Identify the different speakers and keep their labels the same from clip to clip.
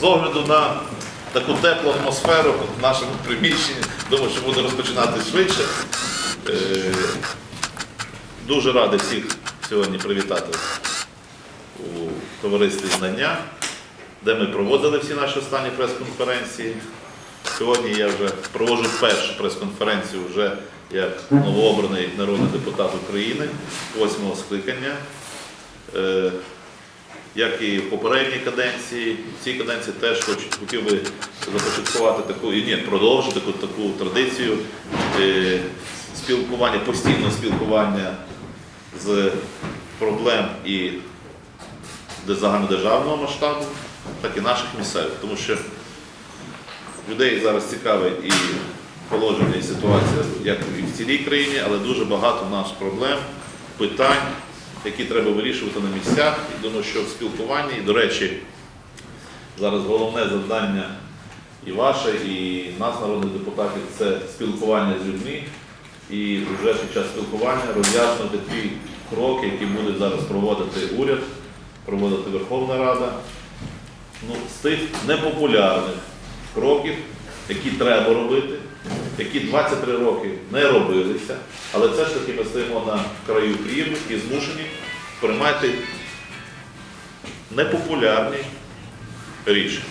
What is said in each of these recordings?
Speaker 1: З огляду на таку теплу атмосферу в нашому приміщенні, думаю, що буде розпочинати швидше. Е, Дуже радий всіх сьогодні привітати у товаристві знання, де ми проводили всі наші останні прес-конференції. Сьогодні я вже проводжу першу прес-конференцію вже як новообраний народний депутат України восьмого скликання. Як і в попередній каденції, в цій каденції теж хочу, хотів би започаткувати таку, і ні, продовжити таку, таку традицію е, спілкування, постійного спілкування з проблем і загальнодержавного масштабу, так і наших місцевих. Тому що людей зараз цікавить і положення, і ситуація, як і в цілій країні, але дуже багато в нас проблем, питань, які треба вирішувати на місцях. І думаю, що в спілкуванні, і, до речі, зараз головне завдання і ваше, і нас, народних депутатів, це спілкування з людьми. І вже під час спілкування роз'яснювати ті кроки, які буде зараз проводити уряд, проводити Верховна Рада. Ну, з тих непопулярних кроків, які треба робити, які 23 роки не робилися, але все ж таки ми стоїмо на краю прірви і змушені приймати непопулярні рішення.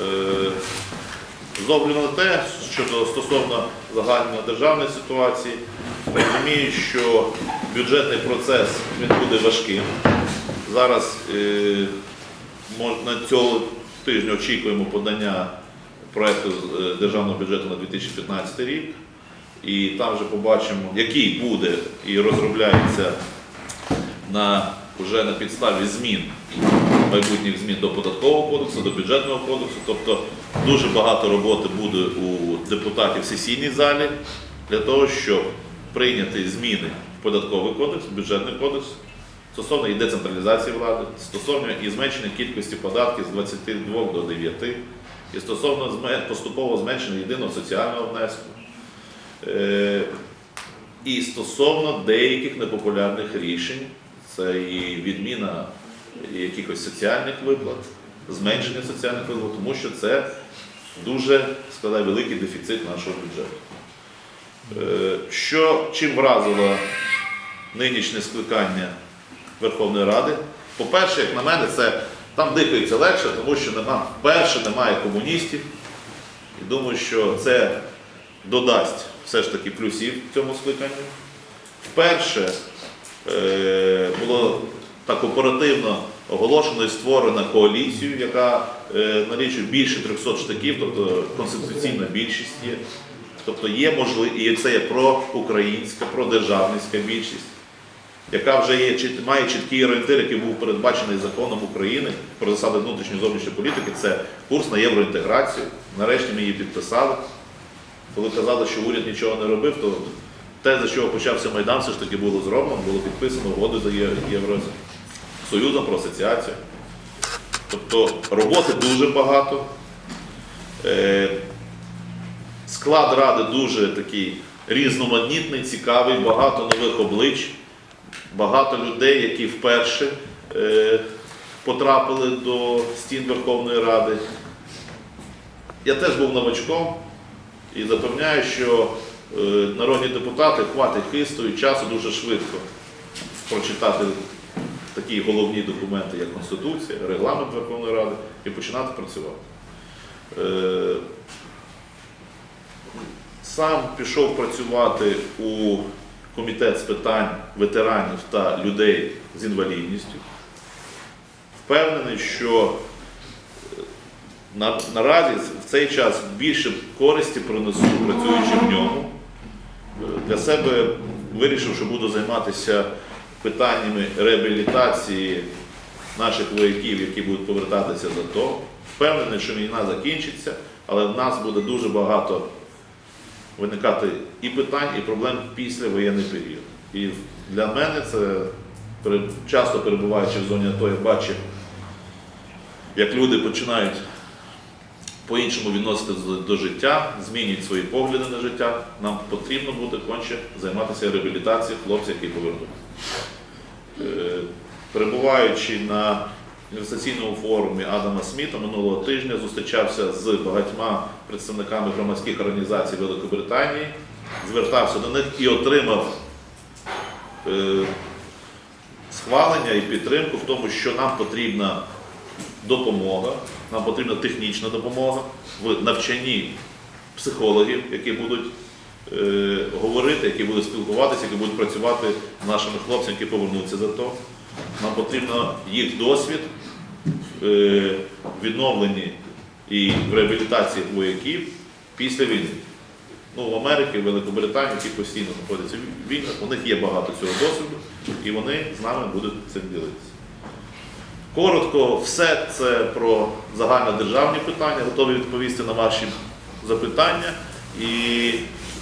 Speaker 1: Е, з на те, щодо стосовно загальної державної ситуації, розумію, що бюджетний процес він буде важким. Зараз е, на цього тижня очікуємо подання проєкту е, державного бюджету на 2015 рік. І там вже побачимо, який буде і розробляється на, вже на підставі змін, майбутніх змін до податкового кодексу, до бюджетного кодексу. Тобто дуже багато роботи буде у депутатів в сесійній залі для того, щоб прийняти зміни в податковий кодекс, в бюджетний кодекс, стосовно і децентралізації влади, стосовно і зменшення кількості податків з 22 до 9, і стосовно поступового зменшення єдиного соціального внеску. Е, і стосовно деяких непопулярних рішень, це і відміна якихось соціальних виплат, зменшення соціальних виплат, тому що це дуже складає великий дефіцит нашого бюджету. Е, Що чим вразило нинішнє скликання Верховної Ради? По-перше, як на мене, це там дихається легше, тому що нема, вперше немає комуністів. І думаю, що це додасть все ж таки плюсів цьому скликанню. Вперше е, було так оперативно оголошено і створена коаліцію, яка е, налічує більше 300 штиків, тобто конституційна більшість є. Тобто є можливість, і це є проукраїнська, продержавницька більшість, яка вже є, має чіткий орієнтир, який був передбачений законом України про засади внутрішньої зовнішньої політики, це курс на євроінтеграцію. Нарешті ми її підписали. Коли казали, що уряд нічого не робив, то те, за чого почався Майдан, все ж таки було зроблено, було підписано угоду за Євросоюзом про асоціацію. Тобто роботи дуже багато. Е, Склад ради дуже такий різноманітний, цікавий, багато нових облич, багато людей, які вперше е, потрапили до стін Верховної Ради. Я теж був новачком і запевняю, що е, народні депутати хватить хисту і часу дуже швидко прочитати такі головні документи, як Конституція, регламент Верховної Ради, і починати працювати. Е, Сам пішов працювати у комітет з питань ветеранів та людей з інвалідністю. Впевнений, що наразі в цей час більше користі принесу, працюючи в ньому. Е, Для себе вирішив, що буду займатися питаннями реабілітації наших вояків, які будуть повертатися з АТО. Впевнений, що війна закінчиться, але в нас буде дуже багато виникати і питань, і проблем після воєнний період. І для мене це часто перебуваючи в зоні АТО, я бачив, як люди починають по-іншому відноситися до життя, змінюють свої погляди на життя. Нам потрібно буде конче займатися реабілітацією хлопців, які повернуться. Е, Перебуваючи на інвестиційному форумі Адама Сміта минулого тижня зустрічався з багатьма представниками громадських організацій Великобританії, звертався до них і отримав е, схвалення і підтримку в тому, що нам потрібна допомога, нам потрібна технічна допомога в навчанні психологів, які будуть е, говорити, які будуть спілкуватися, які будуть працювати з нашими хлопцями, які повернуться за то. Нам потрібно їх досвід відновленні і в реабілітації вояків після війни. Ну, в Америці, в Великобританії, які постійно знаходяться в війнах, у них є багато цього досвіду, і вони з нами будуть цим ділитися. Коротко, все це про загальнодержавні питання. Готові відповісти на ваші запитання. І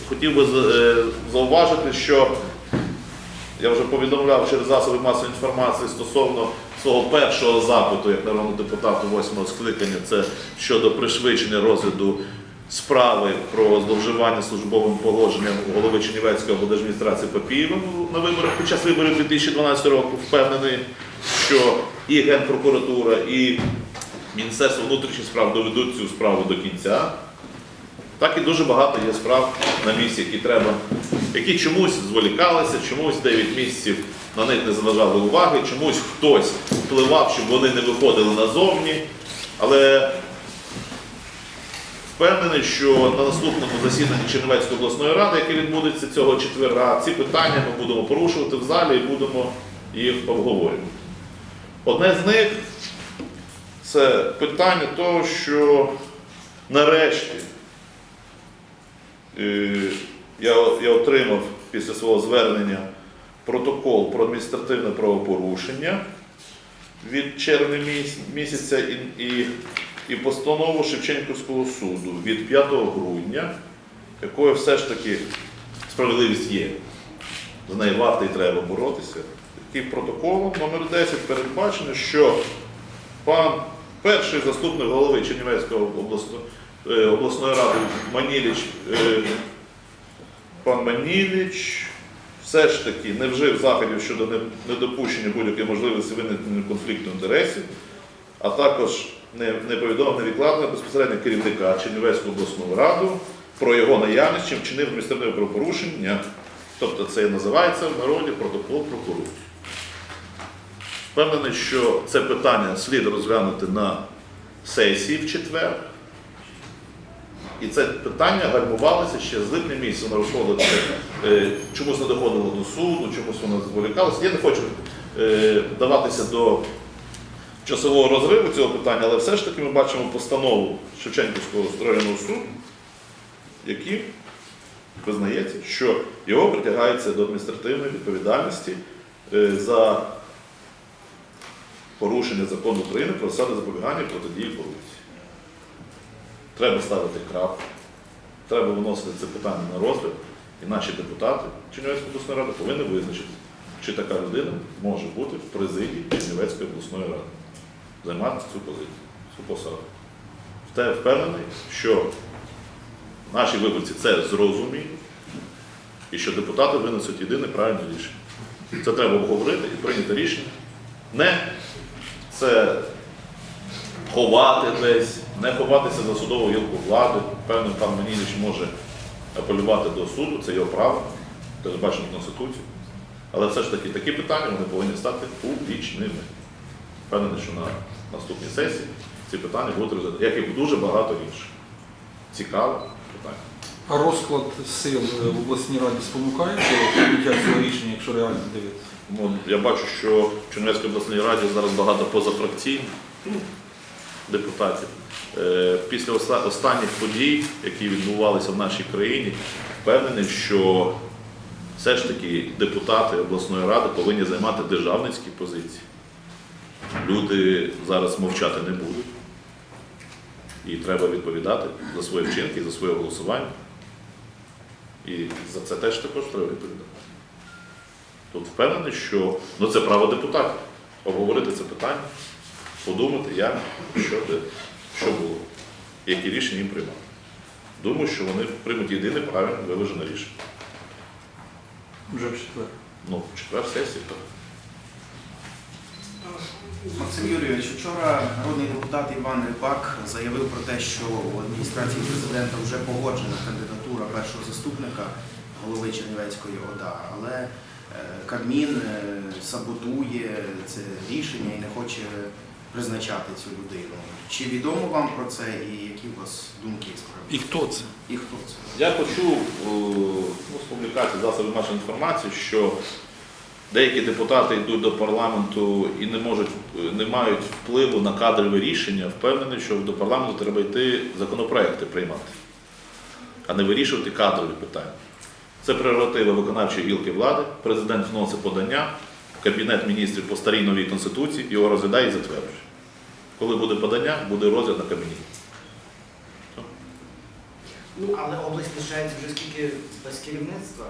Speaker 1: хотів би е, зауважити, що я вже повідомляв через засоби масової інформації стосовно свого першого запиту як народного депутата восьмого скликання, це щодо пришвидшення розгляду справи про зловживання службовим положенням голови Чернівецької облдержадміністрації Папієва на виборах під час виборів 2012 року. Впевнений, що і Генпрокуратура, і Міністерство внутрішніх справ доведуть цю справу до кінця. Так і дуже багато є справ на місці, які треба, які чомусь зволікалися, чомусь 9 місяців на них не зважали уваги, чомусь хтось впливав, щоб вони не виходили назовні. Але впевнений, що на наступному засіданні Чернівецької обласної ради, яке відбудеться цього четверга, ці питання ми будемо порушувати в залі і будемо їх обговорювати. Одне з них це питання того, що нарешті Е, я, я отримав після свого звернення протокол про адміністративне правопорушення від червня місяця і, і, і постанову Шевченківського суду від 5 грудня, якою все ж таки справедливість є. За неї варто і треба боротися. Таким протоколом номер 10 передбачено, що пан перший заступник голови Чернівецької обласної, е, обласної ради Маніліч, е, пан Маніліч все ж таки не вжив заходів щодо недопущення будь-якої можливості виникнення конфлікту інтересів, а також не, не повідомив невідкладно безпосередньо керівника Чернівецької обласної ради про його наявність, чим вчинив адміністративне правопорушення. Тобто це і називається в народі протокол про корупцію. Впевнений, що це питання слід розглянути на сесії в четвер. І це питання гальмувалося ще з липня місяця, воно розходилося, е, чомусь не доходило до суду, чомусь воно зволікалося. Я не хочу е, вдаватися до часового розриву цього питання, але все ж таки ми бачимо постанову Шевченківського районного суду, який визнається, що його притягається до адміністративної відповідальності е, за порушення закону України про засади запобігання протидії корупції. Треба ставити крапку, треба виносити це питання на розгляд, і наші депутати Чернівецької обласної ради повинні визначити, чи така людина може бути в президії Чернівецької обласної ради, займати цю позицію, цю посаду. Вте- Впевнений, що наші виборці це зрозуміють, і що депутати винесуть єдине правильне рішення. Це треба обговорити і прийняти рішення. Не це ховати десь, не ховатися за судову гілку влади. Певно, пан Маніліч може апелювати до суду, це його право, передбачено Конституцією. Але все ж таки такі питання вони повинні стати публічними. Впевнений, що на наступній сесії ці питання будуть розглядати, як і дуже багато інших. Цікаве питання.
Speaker 2: А розклад сил е, в обласній раді спонукає прийняття цього рішення, якщо реально дивитися?
Speaker 1: Ну, я бачу, що в Чернівецькій обласній раді зараз багато позафракційних депутатів. Е, Після останніх подій, які відбувалися в нашій країні, впевнений, що все ж таки депутати обласної ради повинні займати державницькі позиції. Люди зараз мовчати не будуть. І треба відповідати за свої вчинки, за своє голосування. І за це теж також треба відповідати. Тут впевнений, що ну, це право депутатів обговорити це питання, подумати, як, що, де, що було, які рішення їм приймати. Думаю, що вони приймуть єдине правильне виважене рішення.
Speaker 2: Вже в четвер.
Speaker 1: Ну, в четвер сесії, так.
Speaker 3: Максим Юрійович, вчора народний депутат Іван Рибак заявив про те, що у адміністрації президента вже погоджена кандидатура першого заступника голови Чернівецької ОДА, але е, Кабмін е, саботує це рішення і не хоче призначати цю людину. Чи відомо вам про це і які у вас думки з приводу?
Speaker 2: І хто це?
Speaker 3: І хто це?
Speaker 1: Я почув е, ну, з публікації засобів масової інформації, що деякі депутати йдуть до парламенту і не можуть е, не мають впливу на кадрове рішення, впевнений, що до парламенту треба йти законопроекти приймати, а не вирішувати кадрові питання. Це прерогатива виконавчої гілки влади. Президент вносить подання, Кабінет міністрів по старій новій конституції його розглядає і затверджує. Коли буде подання, буде розгляд на кабінеті.
Speaker 4: Ну, але область лишається вже скільки без керівництва.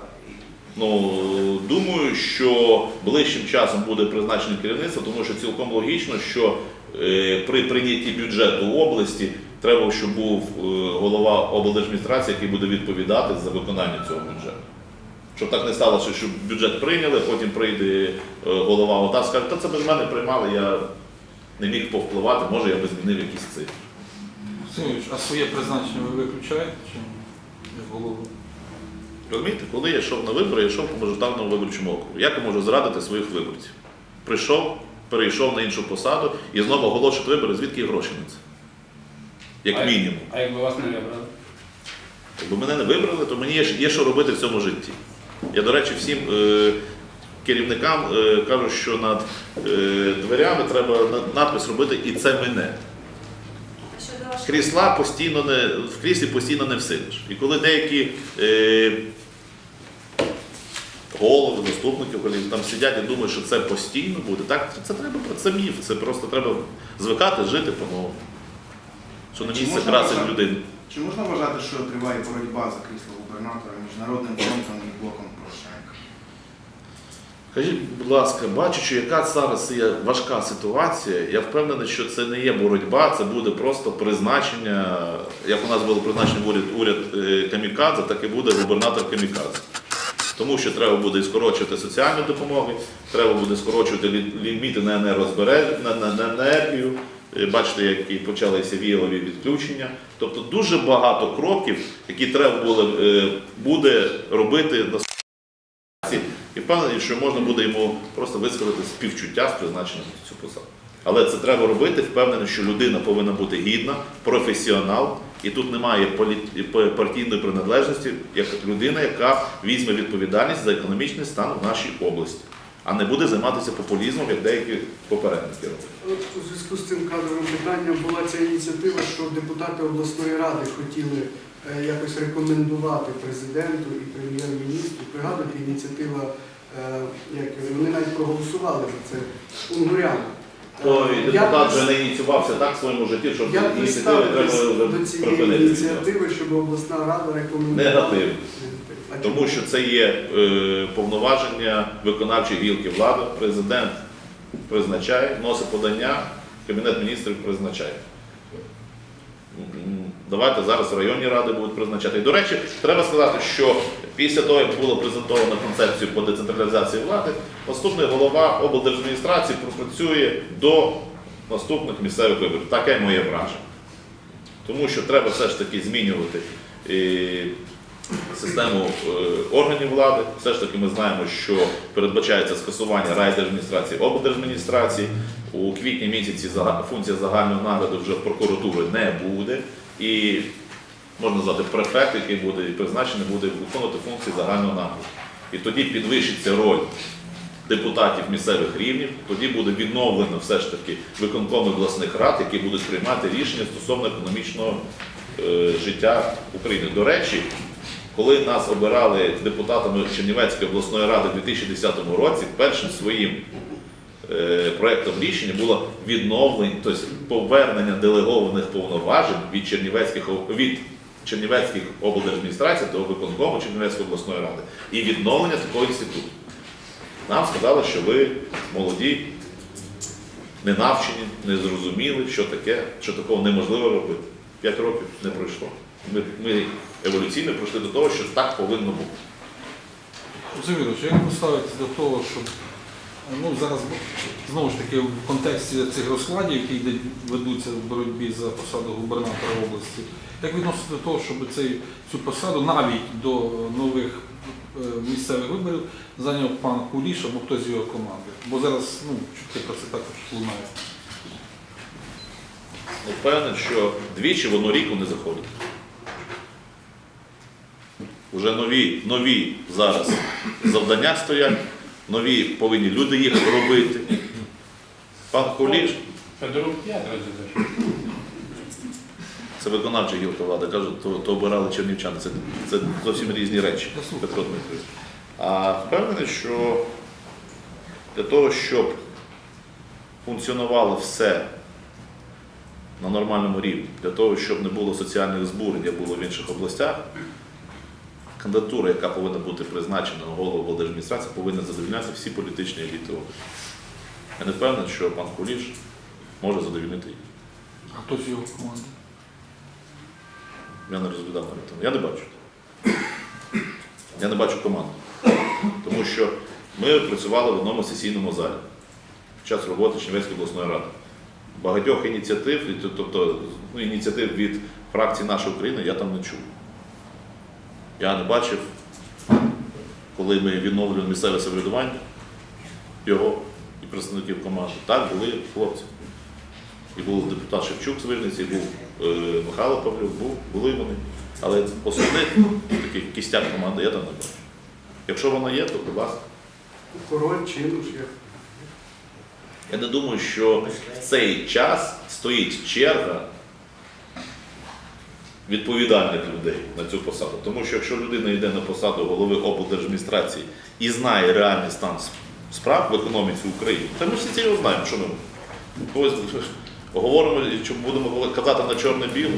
Speaker 1: Ну, думаю, що ближчим часом буде призначене керівництво, тому що цілком логічно, що е, при прийнятті бюджету області треба, щоб був е, голова облдержадміністрації, який буде відповідати за виконання цього бюджету. Щоб так не сталося, що бюджет прийняли, потім прийде е, голова ОДА, скаже, та це без мене приймали, я не міг повпливати, може я би змінив якісь цифри.
Speaker 2: Максим а своє призначення ви виключаєте чи як голову?
Speaker 1: Розумієте, коли я йшов на вибори, я йшов по мажоритарному виборчому округу. Як я можу зрадити своїх виборців? Прийшов, перейшов на іншу посаду і знову оголошувати вибори, звідки гроші на це? Як
Speaker 5: А-
Speaker 1: мінімум.
Speaker 5: А якби вас не вибрали?
Speaker 1: Якби мене не вибрали, то мені є, є що робити в цьому житті. Я, до речі, всім е, керівникам е, кажу, що над е, дверями треба на- надпис робити і це мене. Крісла постійно не в кріслі постійно не всидиш. І коли деякі е, голови, заступники коли там сидять і думають, що це постійно буде, так це треба це міф. Це просто треба звикати жити по-новому. Що на місце красить людину.
Speaker 3: Чи можна вважати, що триває боротьба за крісло губернатора між Народним фронтом і блоком Порошенка?
Speaker 1: Скажіть, будь ласка, бачачи, яка зараз є важка ситуація, я впевнений, що це не є боротьба, це буде просто призначення. Як у нас було призначений уряд, уряд е, Камікадзе, так і буде губернатор Камікадзе. Тому що треба буде скорочувати соціальні допомоги, треба буде скорочувати ліміти на на, на енергію. Е, Бачите, які почалися віялові відключення. Тобто дуже багато кроків, які треба було, е, буде робити на і впевнений, що можна буде йому просто висказати співчуття з призначенням на цю посаду. Але це треба робити, впевнений, що людина повинна бути гідна, професіонал, і тут немає партійної приналежності, як людина, яка візьме відповідальність за економічний стан в нашій області, а не буде займатися популізмом, як деякі попередники.
Speaker 6: От у зв'язку з цим кадровим питанням була ця ініціатива, що депутати обласної ради хотіли е, якось рекомендувати президенту і прем'єр-міністру. Пригадуєте, ініціатива, е, як вони навіть проголосували за це Унгурян. Е,
Speaker 1: Той депутат вже не ініціювався так в своєму житті, щоб ініціативи треба припинити.
Speaker 6: ініціативи, щоб обласна рада рекомендувала.
Speaker 1: Негативно. Тому що це є е, повноваження виконавчої гілки влади. Президент призначає, вносить подання, Кабінет міністрів призначає. Давайте зараз районні ради будуть призначати. І, до речі, треба сказати, що після того, як було презентовано концепцію по децентралізації влади, наступний голова облдержадміністрації пропрацює до наступних місцевих виборів. Таке моє враження. Тому що треба все ж таки змінювати систему е, органів влади. Все ж таки ми знаємо, що передбачається скасування райдержадміністрації, облдержадміністрації. У квітні місяці функція загального нагляду вже прокуратури не буде. І можна назвати префект, який буде призначений, буде виконувати функції загального нагляду. І тоді підвищиться роль депутатів місцевих рівнів, тоді буде відновлено все ж таки виконкоми обласних рад, які будуть приймати рішення стосовно економічного е, життя України. До речі, коли нас обирали депутатами Чернівецької обласної ради у 2010 році, першим своїм е, проектом рішення було відновлення, тобто повернення делегованих повноважень від Чернівецьких від Чернівецьких облдержадміністрацій до виконкому Чернівецької обласної ради і відновлення такого інституту. Нам сказали, що ви молоді, не навчені, не зрозуміли, що таке, що такого неможливо робити. П'ять років не пройшло. Ми, ми еволюційно прийшли до того, що так повинно бути.
Speaker 2: Юрійович, як ви ставитесь до того, щоб Ну, зараз знову ж таки в контексті цих розкладів, які йде- ведуться в боротьбі за посаду губернатора області, як відноситься до того, щоб цей, цю посаду навіть до нових е, місцевих виборів зайняв пан Куліш або хтось з його команди? Бо зараз ну, чутки про це також лунає.
Speaker 1: Впевнений, що двічі воно ріку не заходить. Уже нові, нові зараз завдання стоять, нові повинні люди їх робити. Пан Куліш,
Speaker 5: Федорук 5 разів
Speaker 1: це виконавча гілка влади, кажуть, то, то обирали чернівчани. Це, це зовсім різні речі, Петро Дмитрович. А впевнений, що для того, щоб функціонувало все на нормальному рівні, для того, щоб не було соціальних збурень, як було в інших областях, кандидатура, яка повинна бути призначена на голову облдержадміністрації, повинна задовільняти всі політичні еліти області. Я не впевнений, що пан Куліш може задовільнити їх.
Speaker 2: А хто з його команди?
Speaker 1: Я не розглядав навіть. Я не бачу. Я не бачу команди. Тому що ми працювали в одному сесійному залі під час роботи Чернівецької обласної ради. Багатьох ініціатив, тобто ну, ініціатив від фракції нашої України я там не чув. Я не бачив, коли ми відновлювали місцеве самоврядування, його і представників команди. Так, були хлопці. І був депутат Шевчук з Вильниці, і був е, Михайло Павлюк, був, були вони. Але основний такий кістяк команди я там не бачу. Якщо вона є, то будь ласка.
Speaker 6: Король чинуш, як
Speaker 1: Я не думаю, що в цей час стоїть черга відповідальних людей на цю посаду. Тому що якщо людина йде на посаду голови облдержадміністрації і знає реальний стан справ в економіці України, то ми всі це його знаємо, що ми когось говоримо, і будемо казати на чорне-біле.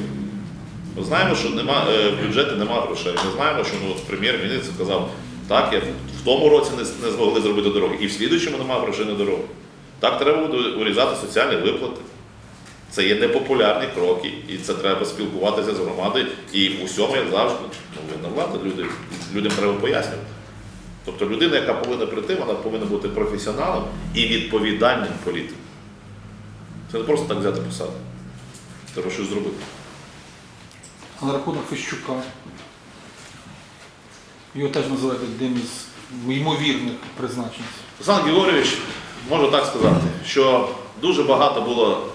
Speaker 1: Ми знаємо, що нема, е, в бюджеті немає грошей. Ми знаємо, що ну, прем'єр-міністр сказав, так, я в тому році не, не змогли зробити дороги, і в слідуючому немає грошей на дорогу. Так треба буде урізати соціальні виплати. Це є непопулярні кроки, і це треба спілкуватися з громадою. І в усьому, як завжди, ну, винна влада, люди, людям треба пояснювати. Тобто людина, яка повинна прийти, вона повинна бути професіоналом і відповідальним політиком. Це не просто так взяти посаду. Треба щось зробити.
Speaker 2: А на рахунок Фещука. Його теж називають одним із ймовірних призначенців.
Speaker 1: Олександр Георгійович, можу так сказати, що дуже багато було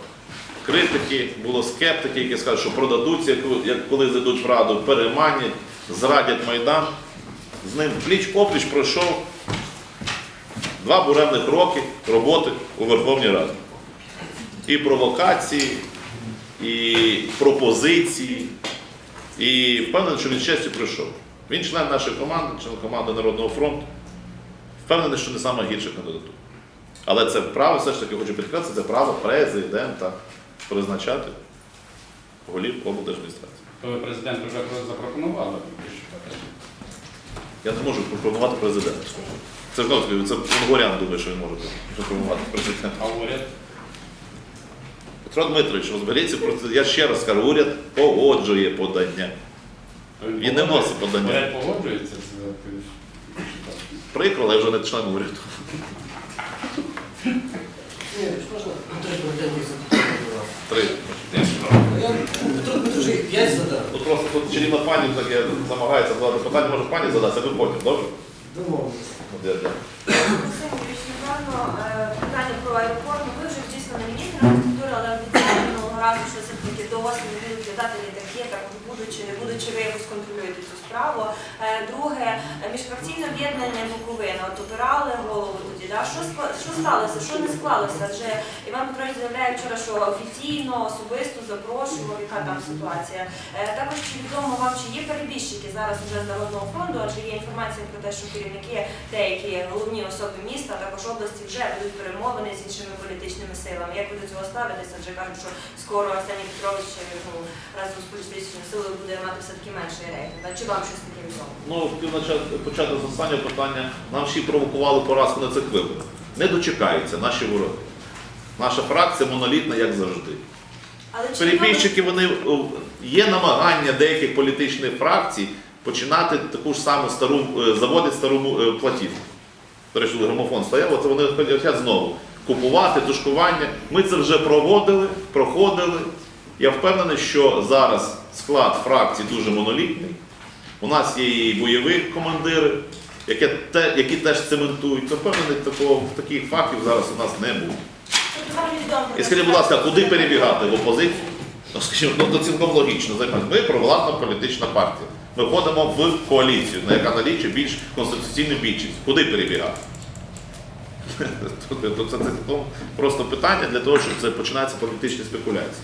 Speaker 1: критики, було скептики, які скажуть, що продадуться, як- коли зайдуть в раду, переманять, зрадять Майдан. З ним пліч опліч пройшов два буремних роки роботи у Верховній Раді. І провокації, і пропозиції. І впевнений, що він честю прийшов. Він член нашої команди, член команди Народного фронту. Впевнений, що не саме гірша кандидатура. Але це право, все ж таки хочу підкреслити, це право президента призначати голів облдержадміністрації.
Speaker 5: То ви президент вже запропонували.
Speaker 1: Я не можу пропонувати президенту. Це ж знову це Понгорян думає, що він може пропонувати президента.
Speaker 5: А уряд?
Speaker 1: Петро Дмитрович, розберіться про це. Я ще раз кажу, уряд погоджує подання. Він не вносить подання.
Speaker 5: Уряд погоджується
Speaker 1: Прикро, але я вже не член уряду.
Speaker 7: Ні, можна три Петро п'ять задав.
Speaker 1: Тут просто тут чарівна пані таке намагається задати питання, може пані задасть, а ви потім, добре? От я
Speaker 8: напевно, е, питання про аеропорт. Ви вже дійсно не міністр інфраструктури, але обіцяли минулого разу, що все-таки до осені будуть літати літаки, так будучи, не будучи, ви якось контролюєте цю справу. Е, Друге, е, міжфракційне об'єднання Буковина. От обирали голову тоді. Да? Що, що сталося? Що не склалося? Адже Іван Петрович заявляє вчора, що офіційно, особисто запрошував, яка там ситуація. Е, Також чи відомо вам, чи є перебіжчики зараз уже з Народного фронту, адже є інформація про те, що керівники деякі головні особи міста, а також області вже ведуть перемовини з іншими політичними силами. Як ви до цього ставитеся? Адже кажуть, що скоро Арсеній Петрович разом з політичними силами буде мати все-таки менший рейтинг. Чи вам щось таке відомо?
Speaker 1: Ну, хотів почати з останнього питання. Нам всі провокували поразку на цих виборах. Не дочекаються наші вороги. Наша фракція монолітна, як завжди.
Speaker 8: Але
Speaker 1: Перебіжчики вони є намагання деяких політичних фракцій починати таку ж саму стару, е, заводити стару е, платівку. До речі, грамофон стояв, оце вони хочуть знову купувати, тушкування. Ми це вже проводили, проходили. Я впевнений, що зараз склад фракції дуже монолітний. У нас є і бойові командири, які, які теж цементують. Впевнений, такого, таких фактів зараз у нас не буде. І скажіть, будь ласка, куди перебігати в опозицію? Ну, скажімо, ну, цілком логічно. Ми провладна політична партія. Ми входимо в коаліцію, на яка налічує більш конституційну більшість. Куди перебігати? Це цілком просто питання для того, щоб це починаються політичні спекуляції.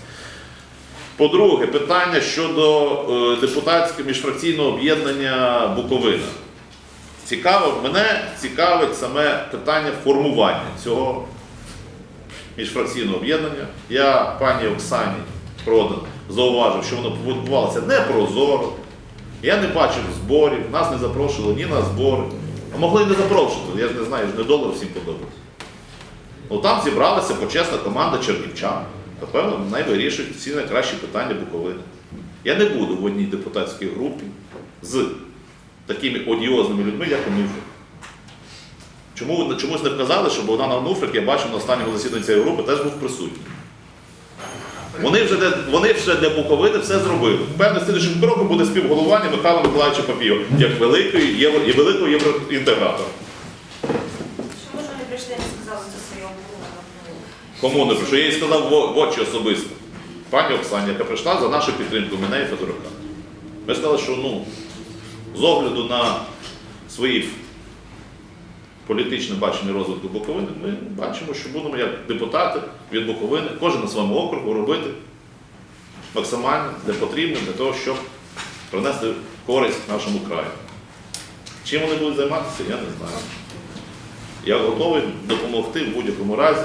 Speaker 1: По-друге, питання щодо е, депутатського міжфракційного об'єднання Буковина. Цікаво, мене цікавить саме питання формування цього міжфракційного об'єднання. Я пані Оксані Продан зауважив, що воно відбувалося непрозоро. Я не бачив зборів, нас не запрошували ні на збори. А могли і не запрошувати, я ж не знаю, ж не долар всім подобається. Ну там зібралася почесна команда чернівчан. Напевно, най вирішують всі найкращі питання Буковини. Я не буду в одній депутатській групі з такими одіозними людьми, як Онуфрик. Чому чомусь не вказали, що Богдан Онуфрик, я бачив на останньому засіданні цієї групи, теж був присутній. Вони вже для, вони вже для Буковини все зробили. Певне, слідчим кроком буде співголовання Михайла Миколаївича Папієва, як великого євроінтегратора.
Speaker 8: Що може вони прийшли і не сказали це своє обговорення?
Speaker 1: Кому не прийшов? Я їй сказав в очі особисто. Пані Оксані, яка прийшла за нашу підтримку, мене і Федорука. Ми сказали, що ну, з огляду на свої політичне бачення розвитку Буковини, ми бачимо, що будемо як депутати від Буковини, кожен на своєму округу робити максимально де потрібно для того, щоб принести користь нашому краю. Чим вони будуть займатися, я не знаю. Я готовий допомогти в будь-якому разі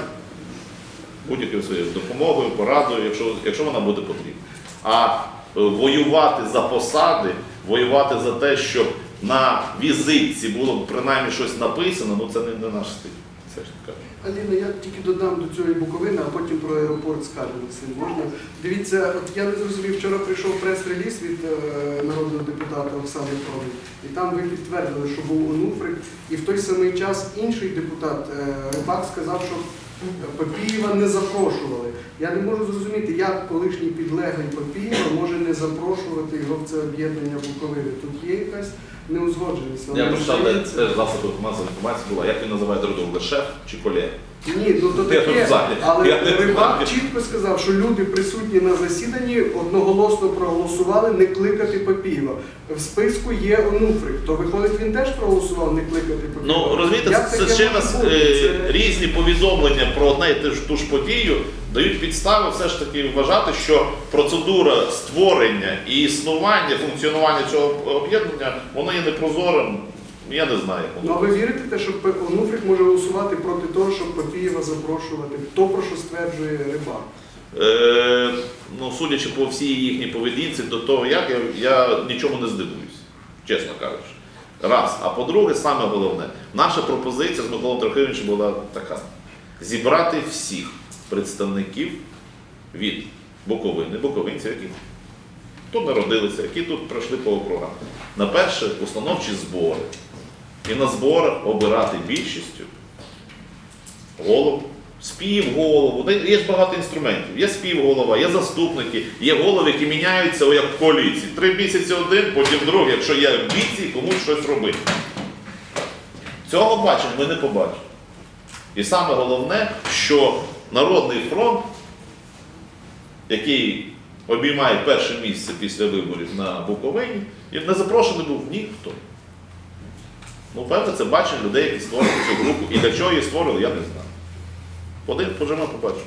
Speaker 1: будь-якою своєю допомогою, порадою, якщо, якщо вона буде потрібна. А е, воювати за посади, воювати за те, щоб на візитці було принаймні щось написано, ну це не, наш стиль. Це ж кажу.
Speaker 6: Аліна, я тільки додам до цієї Буковини, а потім про аеропорт скажу, Максим. Можна? Дивіться, от я не зрозумів, вчора прийшов прес-реліз від е, народного депутата Оксани Продан, і там ви підтвердили, що був Онуфрик, і в той самий час інший депутат е, Рибак сказав, що Папієва не запрошували. Я не можу зрозуміти, як колишній підлеглий Папієва може не запрошувати його в це об'єднання Буковини. Тут є якась неузгодженість.
Speaker 1: Я
Speaker 6: Вона
Speaker 1: прочитав, де теж засоби масової інформації була, як він називає друг друга, шеф чи колега.
Speaker 6: Ні, ну то
Speaker 1: Я тут
Speaker 6: таке, але
Speaker 1: Я не
Speaker 6: Рибак чітко сказав, що люди присутні на засіданні одноголосно проголосували не кликати Папієва. В списку є Онуфрик, то виходить він теж проголосував не кликати Папієва.
Speaker 1: Ну розумієте,
Speaker 6: Як
Speaker 1: це
Speaker 6: таке
Speaker 1: ще
Speaker 6: може
Speaker 1: раз
Speaker 6: бути?
Speaker 1: е,
Speaker 6: Це-
Speaker 1: різні повідомлення про одне і те ж ту ж подію дають підстави все ж таки вважати, що процедура створення і існування, функціонування цього об'єднання, воно є непрозорим. Я не знаю.
Speaker 6: Ну а ви вірите, те, що Онуфрик може голосувати проти того, щоб Папієва запрошувати? То про що стверджує Рибак?
Speaker 1: Е, ну, судячи по всій їхній поведінці, до того, як я, я нічому не здивуюсь, чесно кажучи. Раз. А по-друге, саме головне, наша пропозиція з Миколом Трохимовичем була така: зібрати всіх представників від Буковини, буковинців, які тут народилися, які тут пройшли по округам, на перші установчі збори. І на зборах обирати більшістю голову, співголову. Є ж багато інструментів. Є співголова, є заступники, є голови, які міняються як в коаліції. Три місяці один, потім другий, якщо є амбіції, комусь щось робити. Цього бачимо, ми не побачимо. І саме головне, що Народний фронт, який обіймає перше місце після виборів на Буковині, не запрошений був ніхто. Ну, певно, це бачить людей, які створили цю групу. І для чого її створили, я не знаю. Один пожимо побачимо.